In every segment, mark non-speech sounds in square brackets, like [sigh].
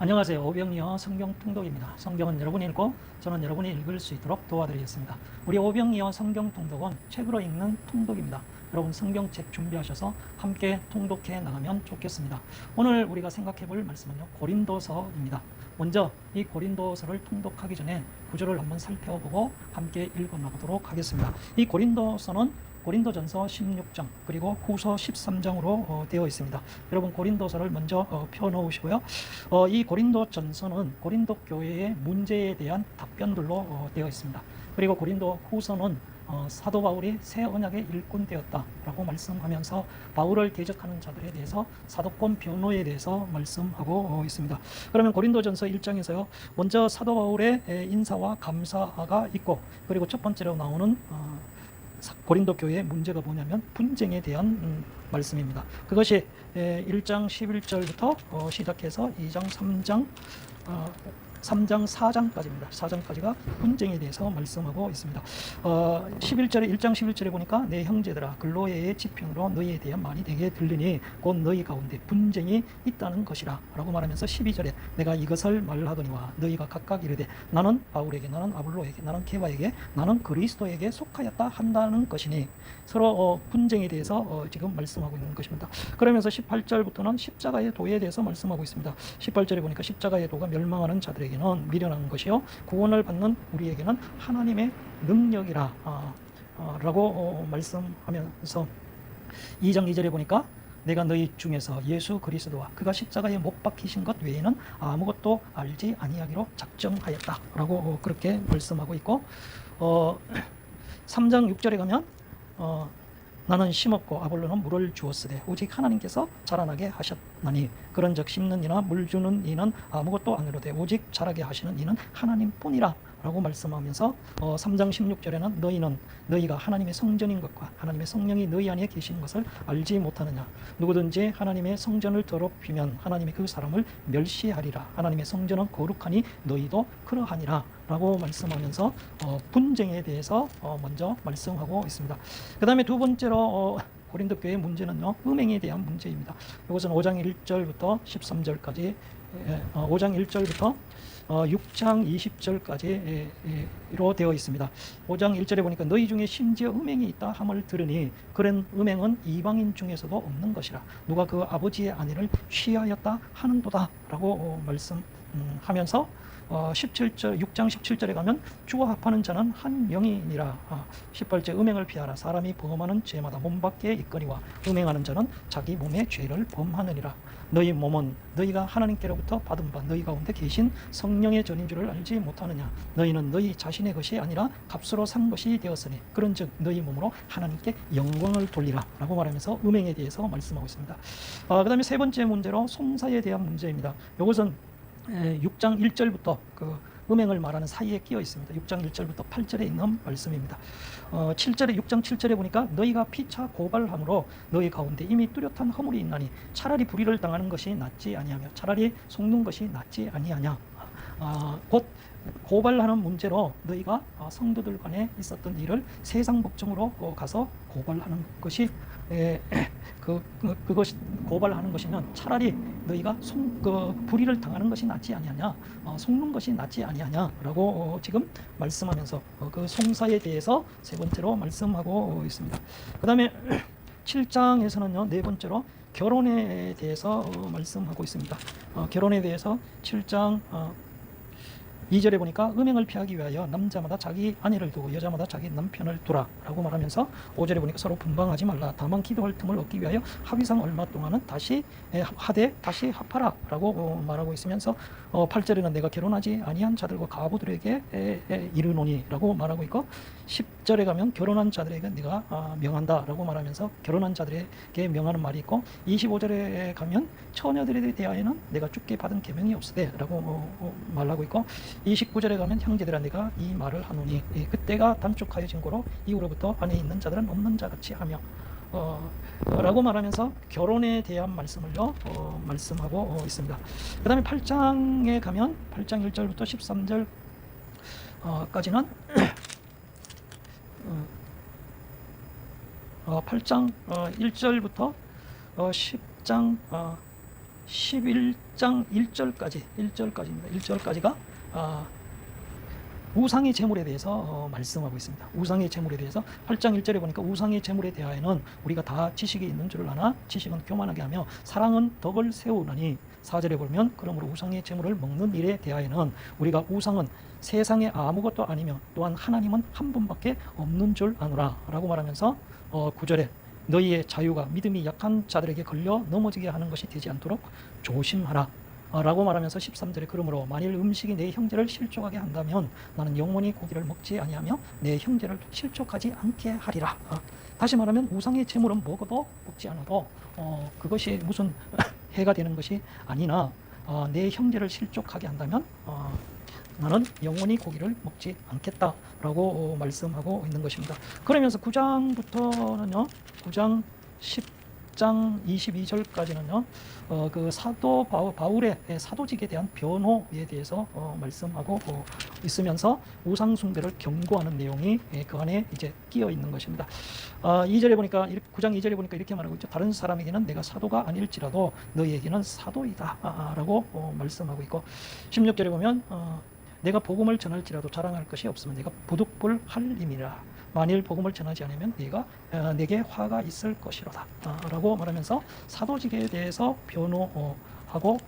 안녕하세요. 오병이어 성경 통독입니다. 성경은 여러분이 읽고 저는 여러분이 읽을 수 있도록 도와드리겠습니다. 우리 오병이어 성경 통독은 책으로 읽는 통독입니다. 여러분 성경책 준비하셔서 함께 통독해 나가면 좋겠습니다. 오늘 우리가 생각해 볼 말씀은요. 고린도서입니다. 먼저 이 고린도서를 통독하기 전에 구조를 한번 살펴보고 함께 읽어 나가도록 하겠습니다. 이 고린도서는 고린도전서 16장 그리고 후서 13장으로 어, 되어 있습니다. 여러분 고린도서를 먼저 어, 펴 놓으시고요. 어, 이 고린도전서는 고린도 교회의 문제에 대한 답변들로 어, 되어 있습니다. 그리고 고린도 후서는 어, 사도 바울이 새 언약의 일꾼 되었다라고 말씀하면서 바울을 대적하는 자들에 대해서 사도권 변호에 대해서 말씀하고 어, 있습니다. 그러면 고린도전서 1장에서요. 먼저 사도 바울의 에, 인사와 감사가 있고 그리고 첫 번째로 나오는 어, 사- 고린도 교회의 문제가 뭐냐면 분쟁에 대한 음, 말씀입니다. 그것이 에, 1장 11절부터 어, 시작해서 2장 3장 어, 3장 4장까지입니다. 4장까지가 분쟁에 대해서 말씀하고 있습니다. 어, 11절에 1장 11절에 보니까 내 형제들아 근로의 지평으로 너희에 대한 말이 되게 들리니 곧 너희 가운데 분쟁이 있다는 것이라라고 말하면서 12절에 내가 이것을 말하거니와 너희가 각각 이르되 나는 바울에게 나는 아볼로에게 나는 케바에게 나는 그리스도에게 속하였다 한다는 것이니 서로 어, 분쟁에 대해서 어, 지금 말씀하고 있는 것입니다. 그러면서 18절부터는 십자가의 도에 대해서 말씀하고 있습니다. 18절에 보니까 십자가의 도가 멸망하는 자들에게 는 미련한 것이요. 구원을 받는 우리에게는 하나님의 능력이라 아, 아, 라고 어, 말씀하면서 2장 2절에 보니까 내가 너희 중에서 예수 그리스도와 그가 십자가에 못 박히신 것 외에는 아무것도 알지 아니하기로 작정하였다라고 어, 그렇게 말씀하고 있고 어, [clears throat] 3장 6절에 가면 어, 나는 심었고 아볼로는 물을 주었으되 오직 하나님께서 자라나게 하셨나니 그런즉 심는 이나 물 주는 이는 아무것도 아니로되 오직 자라게 하시는 이는 하나님뿐이라 라고 말씀하면서 어, 3장 16절에는 너희는 너희가 하나님의 성전인 것과 하나님의 성령이 너희 안에 계시는 것을 알지 못하느냐 누구든지 하나님의 성전을 더럽히면 하나님이 그 사람을 멸시하리라 하나님의 성전은 거룩하니 너희도 그러하니라 라고 말씀하면서 어, 분쟁에 대해서 어, 먼저 말씀하고 있습니다. 그 다음에 두 번째로 어, 고린도 교회 문제는요 음행에 대한 문제입니다. 이것은 5장 1절부터 13절까지 예, 어, 5장 1절부터 어, 6장 20절까지로 되어 있습니다. 5장 1절에 보니까 너희 중에 심지어 음행이 있다 함을 들으니 그런 음행은 이방인 중에서도 없는 것이라 누가 그 아버지의 아내를 취하였다 하는도다라고 어, 말씀하면서 어, 17절 6장 17절에 가면 주와 합하는 자는 한 명이니라. 아, 18절 음행을 피하라. 사람이 범하는 죄마다 몸 밖에 있거니와 음행하는 자는 자기 몸의 죄를 범하느니라. 너희 몸은 너희가 하나님께로부터 받은 바 너희 가운데 계신 성령의 전인 줄을 알지 못하느냐? 너희는 너희 자신의 것이 아니라 값으로 산 것이 되었으니 그런즉 너희 몸으로 하나님께 영광을 돌리라 라고 말하면서 음행에 대해서 말씀하고 있습니다. 아, 그 다음에 세 번째 문제로 송사에 대한 문제입니다. 이것은 에, 6장 1절부터 그 음행을 말하는 사이에 끼어 있습니다. 6장 1절부터 8절에 있는 말씀입니다. 어, 7절에 6장 7절에 보니까 너희가 피차 고발함으로 너희 가운데 이미 뚜렷한 허물이 있나니 차라리 불의를 당하는 것이 낫지 아니하며 차라리 속는 것이 낫지 아니하냐. 아, 곧 고발하는 문제로 너희가 아, 성도들 간에 있었던 일을 세상 법정으로 어, 가서 고발하는 것이 에, [clears throat] 그, 그 그것이 고발하는 것이면 차라리 너희가 송, 그 불의를 당하는 것이 낫지 아니하냐, 어, 속는 것이 낫지 아니하냐라고 어, 지금 말씀하면서 어, 그 송사에 대해서 세 번째로 말씀하고 있습니다. 그다음에 [clears throat] 7장에서는요 네 번째로 결혼에 대해서 어, 말씀하고 있습니다. 어, 결혼에 대해서 7장 어, 2절에 보니까 음행을 피하기 위하여 남자마다 자기 아내를 두고 여자마다 자기 남편을 두라 라고 말하면서 5절에 보니까 서로 분방하지 말라. 다만 기도할 틈을 얻기 위하여 합의상 얼마 동안은 다시 에, 하되 다시 합하라 라고 어, 말하고 있으면서 어, 8절에는 내가 결혼하지 아니한 자들과 가부들에게 에, 에, 이르노니 라고 말하고 있고 10절에 가면 결혼한 자들에게 내가 아, 명한다 라고 말하면서 결혼한 자들에게 명하는 말이 있고 25절에 가면 처녀들에 대하여는 내가 죽게 받은 계명이 없으되 라고 어, 어, 말하고 있고 29절에 가면 형제들아 내가 이 말을 하노니 예, 그때가 단축하여진 고로 이후로부터 안에 있는 자들은 없는 자 같이 하며 어, 어, 라고 말하면서 결혼에 대한 말씀을요 어, 말씀하고 어, 있습니다. 그 다음에 8장에 가면 8장 1절부터 13절 어, 까지는 어, 8장 어, 1절부터 어, 10장 어, 11장 1절까지 1절까지입니다. 1절까지가 아, 우상의 재물에 대해서 어, 말씀하고 있습니다. 우상의 재물에 대해서 8장 1절에 보니까 우상의 재물에 대하여는 우리가 다 지식이 있는 줄을 아나 지식은 교만하게 하며 사랑은 덕을 세우느니 4절에 보면 그러므로 우상의 재물을 먹는 일에 대하여는 우리가 우상은 세상에 아무것도 아니며 또한 하나님은 한 분밖에 없는 줄 아노라 라고 말하면서 어, 9절에 너희의 자유가 믿음이 약한 자들에게 걸려 넘어지게 하는 것이 되지 않도록 조심하라 어, 라고 말하면서 13절에 그러므로 만일 음식이 내 형제를 실족하게 한다면 나는 영원히 고기를 먹지 아니하며 내 형제를 실족하지 않게 하리라. 어, 다시 말하면 우상의 재물은 먹어도 먹지 않아도 어, 그것이 무슨 해가 되는 것이 아니나 어, 내 형제를 실족하게 한다면 어, 나는 영원히 고기를 먹지 않겠다라고 어, 말씀하고 있는 것입니다. 그러면서 9장부터는요, 9장 10 장 22절까지는요, 어, 그 사도 바울, 바울 의 사도직에 대한 변호에 대해서 어, 말씀하고 어, 있으면서 우상 숭배를 경고하는 내용이 예, 그 안에 이제 끼어 있는 것입니다. 아, 2절에 보니까 9장 2절에 보니까 이렇게 말하고 있죠. 다른 사람에게는 내가 사도가 아닐지라도 너희에게는 사도이다라고 어, 말씀하고 있고 16절에 보면 어, 내가 복음을 전할지라도 자랑할 것이 없으면 내가 부득불 할림이라 만일 복음을 전하지 않으면 네가 어, 내게 화가 있을 것이로다 아, 라고 말하면서 사도직에 대해서 변호하고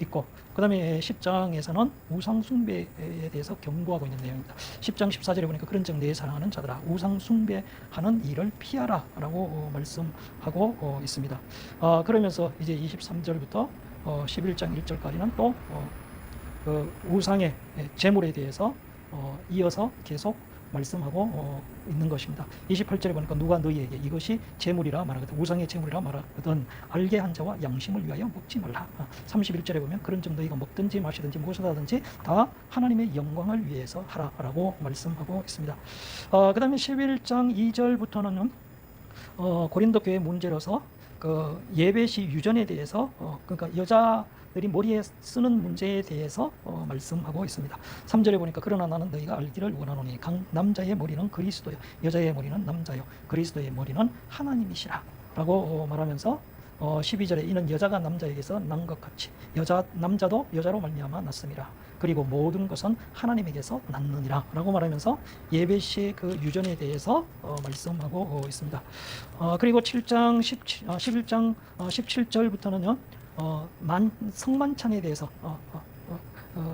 있고 그 다음에 10장에서는 우상 숭배에 대해서 경고하고 있는 내용입니다. 10장 14절에 보니까 그런 즉 내 사랑하는 자들아 우상 숭배하는 일을 피하라 라고 어, 말씀하고 어, 있습니다. 어, 그러면서 이제 23절부터 어, 11장 1절까지는 또 어, 그 우상의 재물에 대해서 어, 이어서 계속 말씀하고 어, 있는 것입니다. 28절에 보니까 누가 너희에게 이것이 재물이라 말하거든 우상의 재물이라 말하거든 알게 한 자와 양심을 위하여 먹지 말라. 아, 31절에 보면 그런 점 너희가 먹든지 마시든지 무엇을 하든지 다 하나님의 영광을 위해서 하라라고 말씀하고 있습니다. 어, 그 다음에 11장 2절부터는 어, 고린도 교회 문제로서 그 예배시 유전에 대해서 어, 그러니까 여자 들이 머리에 쓰는 문제에 대해서 어, 말씀하고 있습니다. 3절에 보니까 그러나 나는 너희가 알기를 원하노니 강, 남자의 머리는 그리스도요 여자의 머리는 남자요 그리스도의 머리는 하나님이시라 라고 어, 말하면서 어, 12절에 이는 여자가 남자에게서 난 것 같이 여자 남자도 여자로 말미암아 났음이라 그리고 모든 것은 하나님에게서 났느니라 라고 말하면서 예배시의 그 유전에 대해서 어, 말씀하고 어, 있습니다. 어, 그리고 7장 17, 어, 11장 어, 17절부터는요 어, 만, 성만찬에 대해서 어, 어,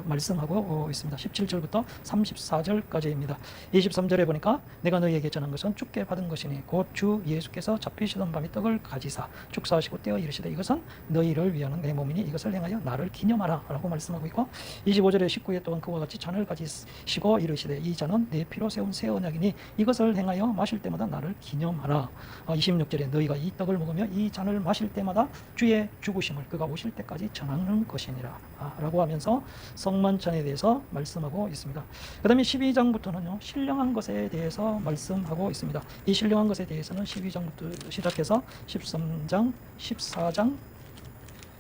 말씀하고 어, 있습니다. 17절부터 34절까지입니다. 23절에 보니까 내가 너희에게 전한 것은 죽게 받은 것이니 곧 주 예수께서 잡히시던 밤에 떡을 가지사 축사하시고 떼어 이르시되 이것은 너희를 위하는 내 몸이니 이것을 행하여 나를 기념하라 라고 말씀하고 있고 25절에 19에 또한 그와 같이 잔을 가지시고 이르시되 이 잔은 내 피로 세운 새 언약이니 이것을 행하여 마실 때마다 나를 기념하라 어, 26절에 너희가 이 떡을 먹으며 이 잔을 마실 때마다 주의 죽으심을 그가 오실 때까지 전하는 것이니라 아, 라고 하면서 성만찬에 대해서 말씀하고 있습니다. 그 다음에 12장부터는요, 신령한 것에 대해서 말씀하고 있습니다. 이 신령한 것에 대해서는 12장부터 시작해서 13장, 14장,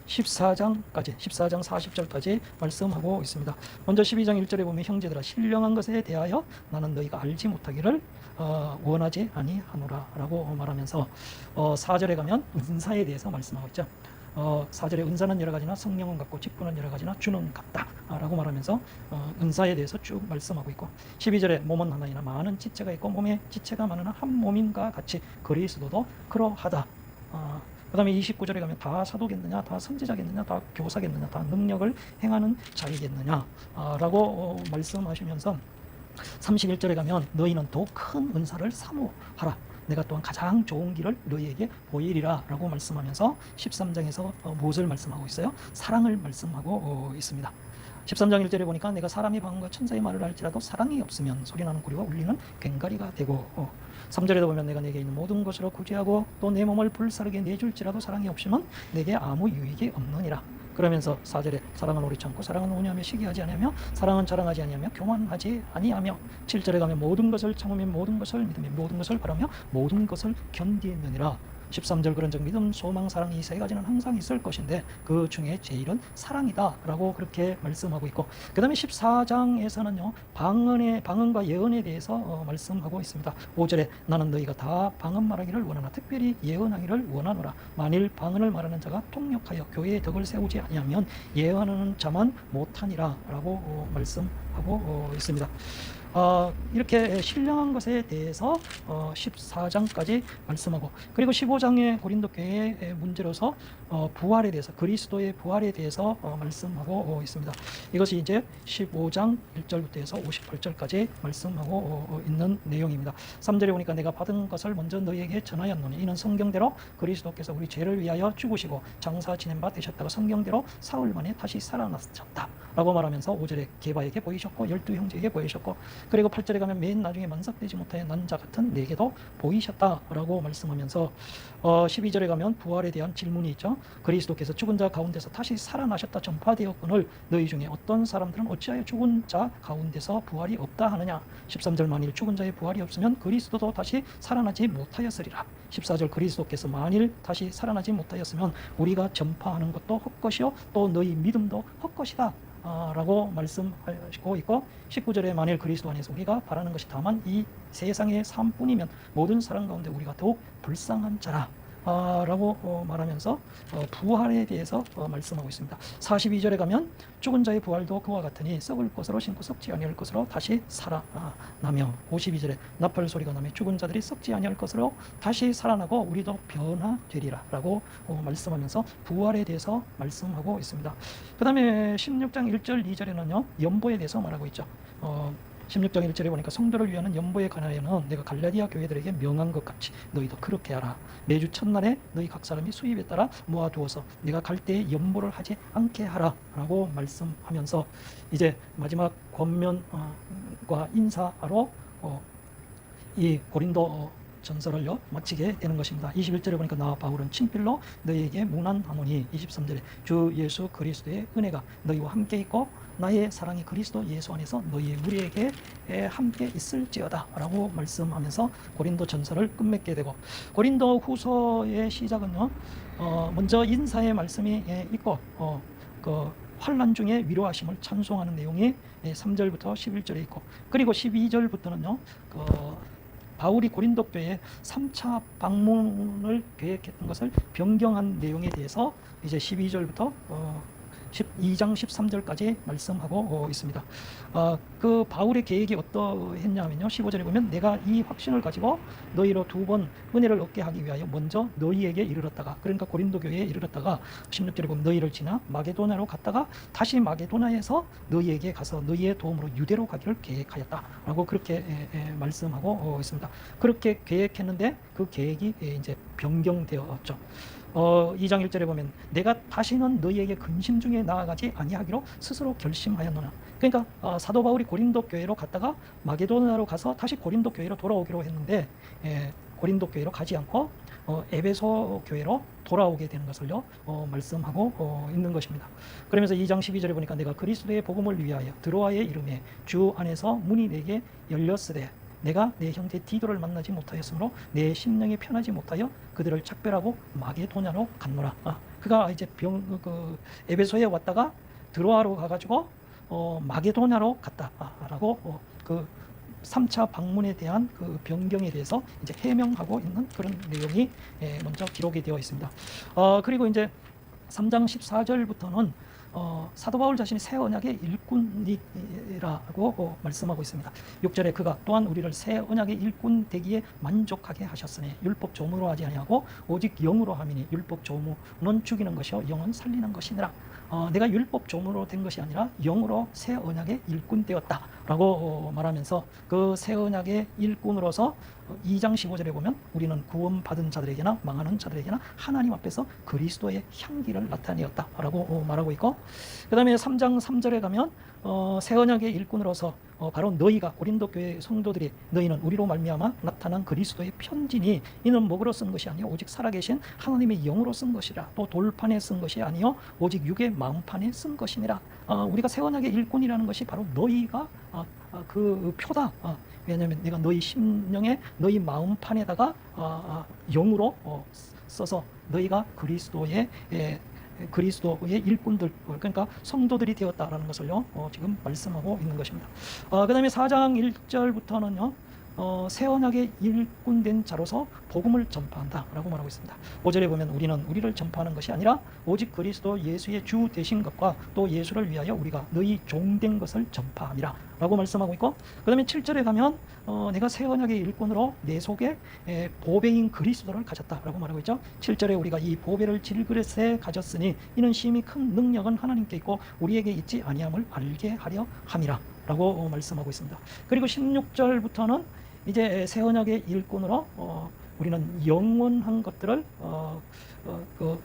14장까지 14장 40절까지 말씀하고 있습니다. 먼저 12장 1절에 보면 형제들아 신령한 것에 대하여 나는 너희가 알지 못하기를 어, 원하지 아니하노라라고 말하면서 어, 4절에 가면 은사에 대해서 말씀하고 있죠. 어, 4절에 은사는 여러 가지나 성령은 같고 직분은 여러 가지나 주는 같다 라고 말하면서 어, 은사에 대해서 쭉 말씀하고 있고 12절에 몸은 하나이나 많은 지체가 있고 몸에 지체가 많으나 한 몸인가 같이 그리스도도 그러하다. 어, 그 다음에 29절에 가면 다 사도겠느냐 다 선지자겠느냐 다 교사겠느냐 다 능력을 행하는 자이겠느냐 아, 라고 어, 말씀하시면서 31절에 가면 너희는 더 큰 은사를 사모하라 내가 또한 가장 좋은 길을 너희에게 보이리라 라고 말씀하면서 13장에서 어, 무엇을 말씀하고 있어요? 사랑을 말씀하고 어, 있습니다. 13장 1절에 보니까 내가 사람의 방언과 천사의 말을 할지라도 사랑이 없으면 소리나는 고리와 울리는 꽹가리가 되고 어, 3절에도 보면 내가 내게 있는 모든 것으로 구제하고 또 내 몸을 불사르게 내줄지라도 사랑이 없으면 내게 아무 유익이 없느니라 그러면서 4절에 사랑은 오리 참고 사랑은 온유하며 시기하지 아니하며 사랑은 자랑하지 아니하며 교만하지 아니하며 7절에 가면 모든 것을 참으며 모든 것을 믿으며 모든 것을 바라며 모든 것을 견디느니라 13절 그런 적 믿음, 소망, 사랑 이 세 가지는 항상 있을 것인데 그 중에 제일은 사랑이다라고 그렇게 말씀하고 있고 그다음에 14장에서는요 방언의 방언과 예언에 대해서 어, 말씀하고 있습니다. 5절에 나는 너희가 다 방언 말하기를 원하나 특별히 예언하기를 원하노라. 만일 방언을 말하는 자가 통역하여 교회의 덕을 세우지 아니하면 예언하는 자만 못하니라라고 어, 말씀하고 어, 있습니다. 어, 이렇게 신령한 것에 대해서 어, 14장까지 말씀하고 그리고 15장의 고린도 교회의 문제로서 어, 부활에 대해서 그리스도의 부활에 대해서 어, 말씀하고 어, 있습니다. 이것이 이제 15장 1절부터 해서 58절까지 말씀하고 어, 어, 있는 내용입니다. 3절에 보니까 내가 받은 것을 먼저 너희에게 전하였노니 이는 성경대로 그리스도께서 우리 죄를 위하여 죽으시고 장사 지낸 바 되셨다가 성경대로 사흘 만에 다시 살아나셨다. 라고 말하면서 5절에 게바에게 보이셨고 열두 형제에게 보이셨고 그리고 8절에 가면 맨 나중에 만삭되지 못하여 난자 같은 내게도 보이셨다라고 말씀하면서 어, 12절에 가면 부활에 대한 질문이 있죠. 그리스도께서 죽은 자 가운데서 다시 살아나셨다 전파되었거늘 너희 중에 어떤 사람들은 어찌하여 죽은 자 가운데서 부활이 없다 하느냐. 13절 만일 죽은 자의 부활이 없으면 그리스도도 다시 살아나지 못하였으리라. 14절 그리스도께서 만일 다시 살아나지 못하였으면 우리가 전파하는 것도 헛것이요 또 너희 믿음도 헛것이다. 아, 라고 말씀하시고 있고 19절에 만일 그리스도 안에서 우리가 바라는 것이 다만 이 세상의 삶뿐이면 모든 사람 가운데 우리가 더욱 불쌍한 자라. 아, 라고 어, 말하면서 어, 부활에 대해서 어, 말씀하고 있습니다. 42절에 가면 죽은 자의 부활도 그와 같으니 썩을 것으로 신고 썩지 아니할 것으로 다시 살아나며 52절에 나팔 소리가 나며 죽은 자들이 썩지 아니할 것으로 다시 살아나고 우리도 변화되리라 라고 어, 말씀하면서 부활에 대해서 말씀하고 있습니다. 그 다음에 16장 1절 2절에는요 연보에 대해서 말하고 있죠. 어, 16장 1절에 보니까 성도를 위하는 연보에 관하여는 내가 갈라디아 교회들에게 명한 것 같이 너희도 그렇게 하라. 매주 첫날에 너희 각 사람이 수입에 따라 모아두어서 내가 갈 때에 연보를 하지 않게 하라. 라고 말씀하면서 이제 마지막 권면과 인사로 어, 이 고린도 어, 전설을 요 마치게 되는 것입니다. 21절에 보니까 나 바울은 친필로 너희에게 문안하노니 23절에 주 예수 그리스도의 은혜가 너희와 함께 있고 나의 사랑이 그리스도 예수 안에서 너희 우리에게 함께 있을지어다라고 말씀하면서 고린도 전설을 끝맺게 되고 고린도 후서의 시작은요 어, 먼저 인사의 말씀이 예, 있고 어, 그 환란 중에 위로하심을 찬송하는 내용이 3절부터 11절에 있고 그리고 12절부터는요 그 바울이 고린도 교회에 3차 방문을 계획했던 것을 변경한 내용에 대해서 이제 12절부터 어 12장 13절까지 말씀하고 어, 있습니다. 어, 그 바울의 계획이 어떠했냐면요. 15절에 보면 내가 이 확신을 가지고 너희로 두 번 은혜를 얻게 하기 위하여 먼저 너희에게 이르렀다가 그러니까 고린도 교회에 이르렀다가 16절에 보면 너희를 지나 마게도나로 갔다가 다시 마게도나에서 너희에게 가서 너희의 도움으로 유대로 가기를 계획하였다라고 그렇게 에, 에, 말씀하고 어, 있습니다. 그렇게 계획했는데 그 계획이 에, 이제 변경되었죠. 어, 2장 1절에 보면 내가 다시는 너희에게 근심 중에 나아가지 아니하기로 스스로 결심하였노라. 그러니까 어, 사도 바울이 고린도 교회로 갔다가 마게도나로 가서 다시 고린도 교회로 돌아오기로 했는데 예, 고린도 교회로 가지 않고 어, 에베소 교회로 돌아오게 되는 것을요 어, 말씀하고 어, 있는 것입니다. 그러면서 2장 12절에 보니까 내가 그리스도의 복음을 위하여 드로아의 이름에 주 안에서 문이 내게 열렸으되 내가 내 형제 디도를 만나지 못하였으므로 내 심령이 편하지 못하여 그들을 작별하고 마게도냐로 갔노라. 아, 그가 이제 병, 그 에베소에 왔다가 드로아로 가가지고 어, 마게도냐로 갔다라고 어, 그 3차 방문에 대한 그 변경에 대해서 이제 해명하고 있는 그런 내용이 예, 먼저 기록이 되어 있습니다. 어, 그리고 이제 3장 14절부터는 어, 사도 바울 자신이 새 언약의 일꾼이라고 어, 말씀하고 있습니다. 6절에 그가 또한 우리를 새 언약의 일꾼 되기에 만족하게 하셨으니 율법 조무로 하지 아니하고 오직 영으로 함이니 율법 조무는 죽이는 것이요 영은 살리는 것이니라. 어, 내가 율법 조무로 된 것이 아니라 영으로 새 언약의 일꾼 되었다 라고 어, 말하면서 그 새 언약의 일꾼으로서 2장 15절에 보면 우리는 구원 받은 자들에게나 망하는 자들에게나 하나님 앞에서 그리스도의 향기를 나타내었다라고 어, 말하고 있고 그다음에 3장 3절에 가면 어, 새 언약의 일꾼으로서 어, 바로 너희가 고린도 교회 성도들이 너희는 우리로 말미암아 나타난 그리스도의 편지니 이는 목으로 쓴 것이 아니요 오직 살아계신 하나님의 영으로 쓴 것이라 또 돌판에 쓴 것이 아니요 오직 육의 마음판에 쓴 것이니라. 어, 우리가 새 언약의 일꾼이라는 것이 바로 너희가 그 표다 어, 왜냐하면 내가 너희 심령에 너희 마음판에다가 아, 아, 영으로 어, 써서 너희가 그리스도의 예, 그리스도의 일꾼들 그러니까 성도들이 되었다라는 것을요 어, 지금 말씀하고 있는 것입니다. 어, 그다음에 4장 1절부터는요 어, 새 언약의 일꾼된 자로서 복음을 전파한다라고 말하고 있습니다. 5절에 보면 우리는 우리를 전파하는 것이 아니라 오직 그리스도 예수의 주 되신 것과 또 예수를 위하여 우리가 너희 종된 것을 전파함이라라고 말씀하고 있고 그다음에 7절에 가면 어, 내가 새 언약의 일꾼으로 내 속에 에, 보배인 그리스도를 가졌다라고 말하고 있죠. 7절에 우리가 이 보배를 질그릇에 가졌으니 이는 심히 큰 능력은 하나님께 있고 우리에게 있지 아니함을 알게 하려 함이라. 라고 어, 말씀하고 있습니다. 그리고 16절부터는 이제 새 언약의 일꾼으로 어, 우리는 영원한 것들을 어, 어, 그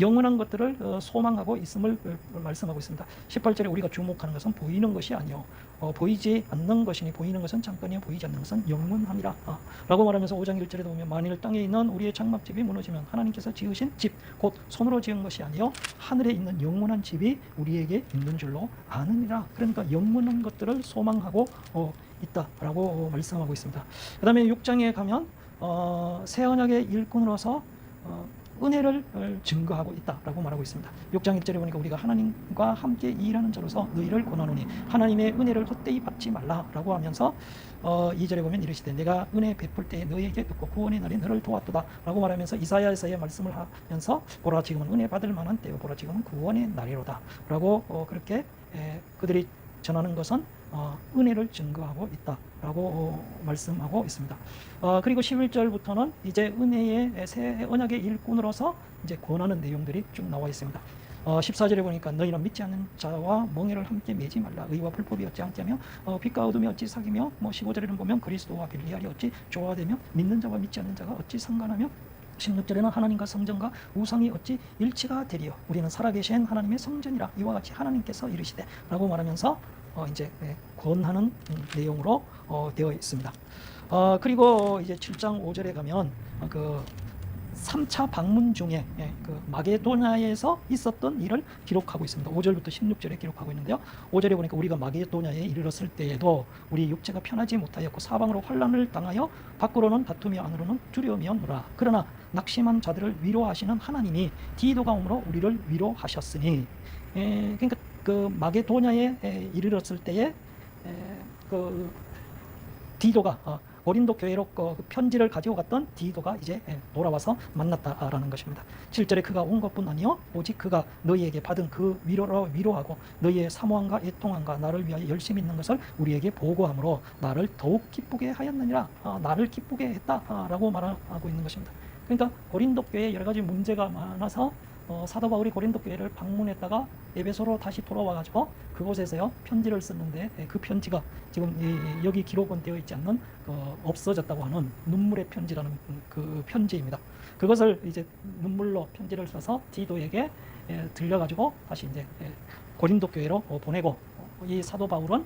영원한 것들을 어, 소망하고 있음을 어, 말씀하고 있습니다. 18절에 우리가 주목하는 것은 보이는 것이 아니요. 어, 보이지 않는 것이니 보이는 것은 잠깐이요. 보이지 않는 것은 영원함이라. 아, 라고 말하면서 5장 1절에도 보면 만일 땅에 있는 우리의 장막집이 무너지면 하나님께서 지으신 집 곧 손으로 지은 것이 아니요. 하늘에 있는 영원한 집이 우리에게 있는 줄로 아느니라. 그러니까 영원한 것들을 소망하고 어, 있다라고 어, 말씀하고 있습니다. 그 다음에 6장에 가면 어, 새 언약의 일꾼으로서 어, 은혜를 어, 증거하고 있다라고 말하고 있습니다. 6장 1절에 보니까 우리가 하나님과 함께 일하는 자로서 너희를 권하노니 하나님의 은혜를 헛되이 받지 말라라고 하면서 어, 2절에 보면 이르시되 내가 은혜 베풀 때에 너희에게 듣고 구원의 날에 너를 도왔도다라고 말하면서 이사야에서의 말씀을 하면서 보라 지금은 은혜 받을 만한 때요 보라 지금은 구원의 날이로다라고 어, 그렇게 에, 그들이 전하는 것은 어, 은혜를 증거하고 있다라고 어, 말씀하고 있습니다. 어, 그리고 11절부터는 이제 은혜의 새 언약의 일꾼으로서 이제 권하는 내용들이 쭉 나와 있습니다. 어, 14절에 보니까 너희는 믿지 않는 자와 멍에를 함께 매지 말라 의와 불법이 어찌 함께 하며 어, 빛과 어둠이 어찌 사귀며 뭐 15절에는 보면 그리스도와 빌리알이 어찌 조화되며 믿는 자와 믿지 않는 자가 어찌 상관하며 16절에는 하나님과 성전과 우상이 어찌 일치가 되리요 우리는 살아계신 하나님의 성전이라 이와 같이 하나님께서 이르시되 라고 말하면서 어, 이제 예, 권하는 음, 내용으로 어, 되어 있습니다. 어, 그리고 이제 7장 5절에 가면 어, 그 3차 방문 중에 예, 그 마게도냐에서 있었던 일을 기록하고 있습니다. 5절부터 16절에 기록하고 있는데요. 5절에 보니까 우리가 마게도냐에 이르렀을 때에도 우리 육체가 편하지 못하였고 사방으로 환란을 당하여 밖으로는 다투며 안으로는 두려우며노라. 그러나 낙심한 자들을 위로하시는 하나님이 디도가 오므로 우리를 위로하셨으니 예, 그러니까 그 마게도냐에 에, 이르렀을 때에 에, 그 디도가 어, 고린도 교회로 그 편지를 가지고 갔던 디도가 이제 예, 돌아와서 만났다라는 것입니다. 7절에 그가 온 것뿐 아니요 오직 그가 너희에게 받은 그 위로로 위로하고 너희의 사모함과 애통함과 나를 위하여 열심히 있는 것을 우리에게 보고함으로 나를 더욱 기쁘게 하였느니라 아, 나를 기쁘게 했다라고 말하고 있는 것입니다. 그러니까 고린도 교회에 여러 가지 문제가 많아서 어, 사도 바울이 고린도 교회를 방문했다가 에베소로 다시 돌아와 가지고 그곳에서요 편지를 썼는데 예, 그 편지가 지금 이, 여기 기록은 되어 있지 않는 어, 없어졌다고 하는 눈물의 편지라는 그 편지입니다. 그것을 이제 눈물로 편지를 써서 디도에게 예, 들려가지고 다시 이제 예, 고린도 교회로 어, 보내고 어, 이 사도 바울은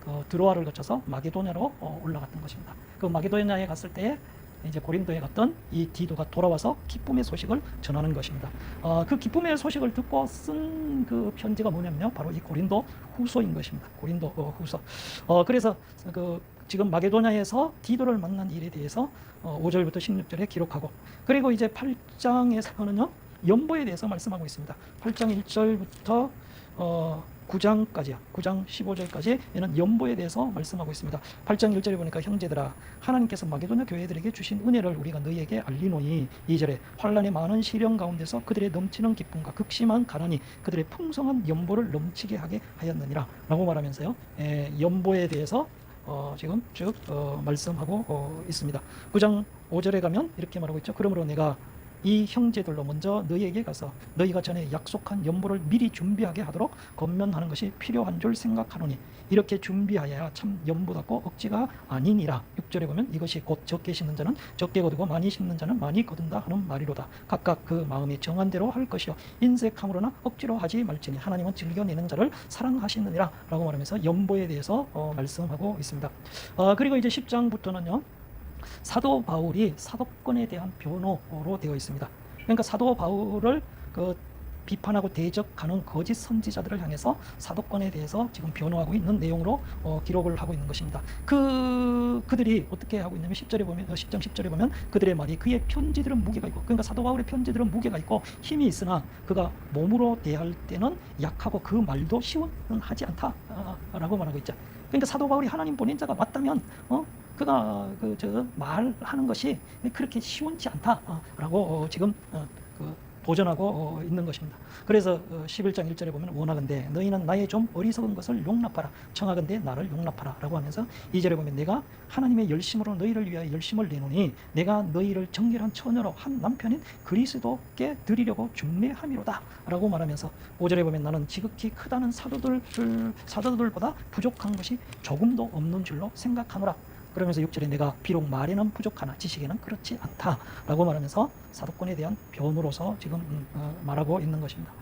그 드로아를 거쳐서 마게도냐로 어, 올라갔던 것입니다. 그 마게도냐에 갔을 때에 이제 고린도에 갔던 이 디도가 돌아와서 기쁨의 소식을 전하는 것입니다. 어, 그 기쁨의 소식을 듣고 쓴 그 편지가 뭐냐면요, 바로 이 고린도 후서인 것입니다. 고린도 어, 후서. 어, 그래서 그 지금 마게도냐에서 디도를 만난 일에 대해서 어, 5절부터 16절에 기록하고 그리고 이제 8장에서는요 연보에 대해서 말씀하고 있습니다. 8장 1절부터 어, 9장까지요. 9장 15절까지는 연보에 대해서 말씀하고 있습니다. 8장 1절에 보니까 형제들아 하나님께서 마게도냐 교회들에게 주신 은혜를 우리가 너희에게 알리노니 2절에 환란의 많은 시련 가운데서 그들의 넘치는 기쁨과 극심한 가난이 그들의 풍성한 연보를 넘치게 하게 하였느니라 라고 말하면서요. 에, 연보에 대해서 어, 지금 쭉 어, 말씀하고 어, 있습니다. 9장 5절에 가면 이렇게 말하고 있죠. 그러므로 내가 이 형제들로 먼저 너희에게 가서 너희가 전에 약속한 연보를 미리 준비하게 하도록 건면하는 것이 필요한 줄 생각하노니 이렇게 준비하여야 참 연보답고 억지가 아니니라. 6절에 보면 이것이 곧 적게 심는 자는 적게 거두고 많이 심는 자는 많이 거둔다 하는 말이로다. 각각 그 마음이 정한 대로 할 것이요. 인색함으로나 억지로 하지 말지니 하나님은 즐겨내는 자를 사랑하시느니라 라고 말하면서 연보에 대해서 어, 말씀하고 있습니다. 어, 그리고 이제 10장부터는요 사도 바울이 사도권에 대한 변호로 되어 있습니다. 그러니까 사도 바울을 그 비판하고 대적하는 거짓 선지자들을 향해서 사도권에 대해서 지금 변호하고 있는 내용으로 어, 기록을 하고 있는 것입니다. 그 그들이 어떻게 하고 있냐면 10절에 보면 어, 10장 10절에 보면 그들의 말이 그의 편지들은 무게가 있고 그러니까 사도 바울의 편지들은 무게가 있고 힘이 있으나 그가 몸으로 대할 때는 약하고 그 말도 시원하지 않다라고 말하고 있죠. 그러니까 사도 바울이 하나님 보낸 자가 맞다면 어 그가 그 저 말하는 것이 그렇게 시원치 않다라고 어, 지금 어, 그 도전하고 어, 있는 것입니다. 그래서 어, 11장 1절에 보면 원하건대 너희는 나의 좀 어리석은 것을 용납하라. 청하건대 나를 용납하라 라고 하면서 2절에 보면 내가 하나님의 열심으로 너희를 위하여 열심을 내노니 내가 너희를 정결한 처녀로 한 남편인 그리스도께 드리려고 준비함이로다 라고 말하면서 5절에 보면 나는 지극히 크다는 사도들 사도들보다 부족한 것이 조금도 없는 줄로 생각하노라 그러면서 6절에 내가 비록 말에는 부족하나 지식에는 그렇지 않다라고 말하면서 사도권에 대한 변호로서 지금 음, 어, 말하고 있는 것입니다.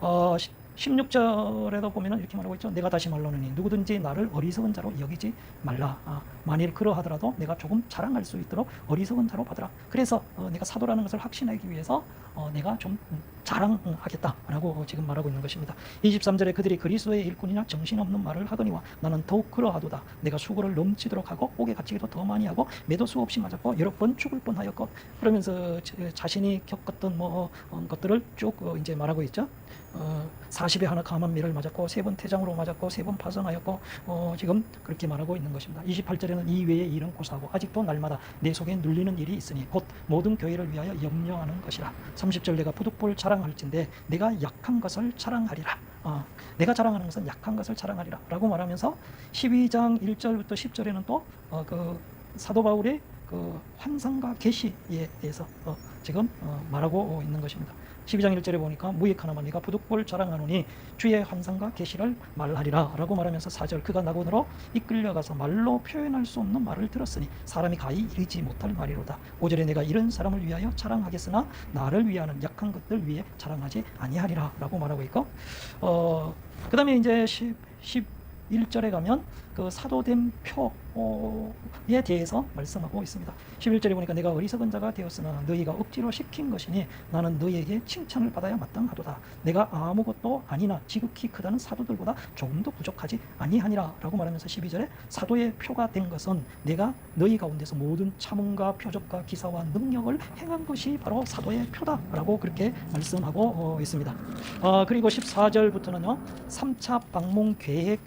어, 16절에도 보면은 이렇게 말하고 있죠. 내가 다시 말로는 누구든지 나를 어리석은 자로 여기지 말라. 아, 만일 그러하더라도 내가 조금 자랑할 수 있도록 어리석은 자로 받으라. 그래서 어, 내가 사도라는 것을 확신하기 위해서 어, 내가 좀 음, 자랑하겠다라고 지금 말하고 있는 것입니다. 23절에 그들이 그리스도의 일꾼이나 정신없는 말을 하거니와 나는 더욱 그러하도다. 내가 수고를 넘치도록 하고 옥에 갇히기도 더 많이 하고 매도 수 없이 맞았고 여러 번 죽을 뻔하였고 그러면서 자- 자신이 겪었던 뭐 어, 것들을 쭉 어, 이제 말하고 있죠. 어, 40에 하나 감한 미를 맞았고 세 번 태장으로 맞았고 세 번 파선하였고 어, 지금 그렇게 말하고 있는 것입니다. 28절에는 이 외의 일은 고사하고 아직도 날마다 내 속에 눌리는 일이 있으니 곧 모든 교회를 위하여 염려하는 것이라. 30절 내가 부득볼 자랑할진데 내가 약한 것을 자랑하리라. 어, 내가 자랑하는 것은 약한 것을 자랑하리라. 라고 말하면서 12장 1절부터 10절에는 또 어, 그 사도 바울의 그 환상과 계시에 대해서 어, 지금 어, 말하고 있는 것입니다. 12장 1절에 보니까 무익 하나만 네가 부득볼 자랑하노니 주의 환상과 계시를 말하리라 라고 말하면서 4절 그가 낙원으로 이끌려가서 말로 표현할 수 없는 말을 들었으니 사람이 가히 이르지 못할 말이로다. 5절에 내가 이런 사람을 위하여 자랑하겠으나 나를 위하는 약한 것들 위해 자랑하지 아니하리라 라고 말하고 있고 어, 그 다음에 이제 10, 11절에 가면 그 사도된 표에 대해서 말씀하고 있습니다. 11절에 보니까 내가 어리석은 자가 되었으나 너희가 억지로 시킨 것이니 나는 너희에게 칭찬을 받아야 마땅하도다. 내가 아무것도 아니나 지극히 크다는 사도들보다 조금도 부족하지 아니하니라 라고 말하면서 12절에 사도의 표가 된 것은 내가 너희 가운데서 모든 참음과 표적과 기사와 능력을 행한 것이 바로 사도의 표다 라고 그렇게 말씀하고 어, 있습니다. 어, 그리고 14절부터는요 3차 방문 계획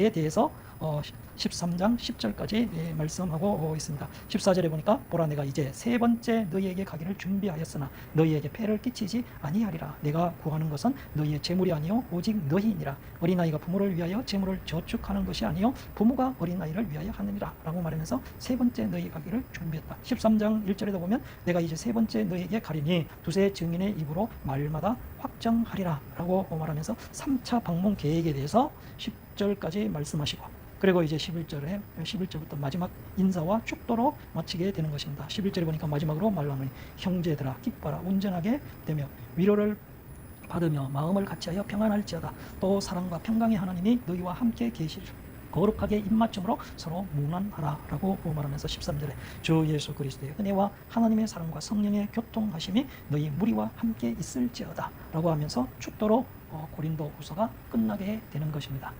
에 대해서 어, 13장 10절까지 예, 말씀하고 어, 있습니다. 14절에 보니까 보라 내가 이제 세 번째 너희에게 가기를 준비하였으나 너희에게 폐를 끼치지 아니하리라. 내가 구하는 것은 너희의 재물이 아니요 오직 너희니라. 어린아이가 부모를 위하여 재물을 저축하는 것이 아니요 부모가 어린아이를 위하여 하느니라. 라고 말하면서 세 번째 너희 가기를 준비했다. 13장 1절에도 보면 내가 이제 세 번째 너희에게 가리니 두세 증인의 입으로 말마다 확정하리라. 라고 말하면서 3차 방문 계획에 대해서 10절까지 말씀하시고 그리고 이제 11절에 11절부터 마지막 인사와 축도로 마치게 되는 것입니다. 11절에 보니까 마지막으로 말하면 형제들아 기뻐라 온전하게 되며 위로를 받으며 마음을 같이하여 평안할지어다 또 사랑과 평강의 하나님이 너희와 함께 계시리 거룩하게 입맞춤으로 서로 무난하라라고 말하면서 13절에 주 예수 그리스도의 은혜와 하나님의 사랑과 성령의 교통하심이 너희 무리와 함께 있을지어다라고 하면서 축도로 어, 고린도 후서가 끝나게 되는 것입니다.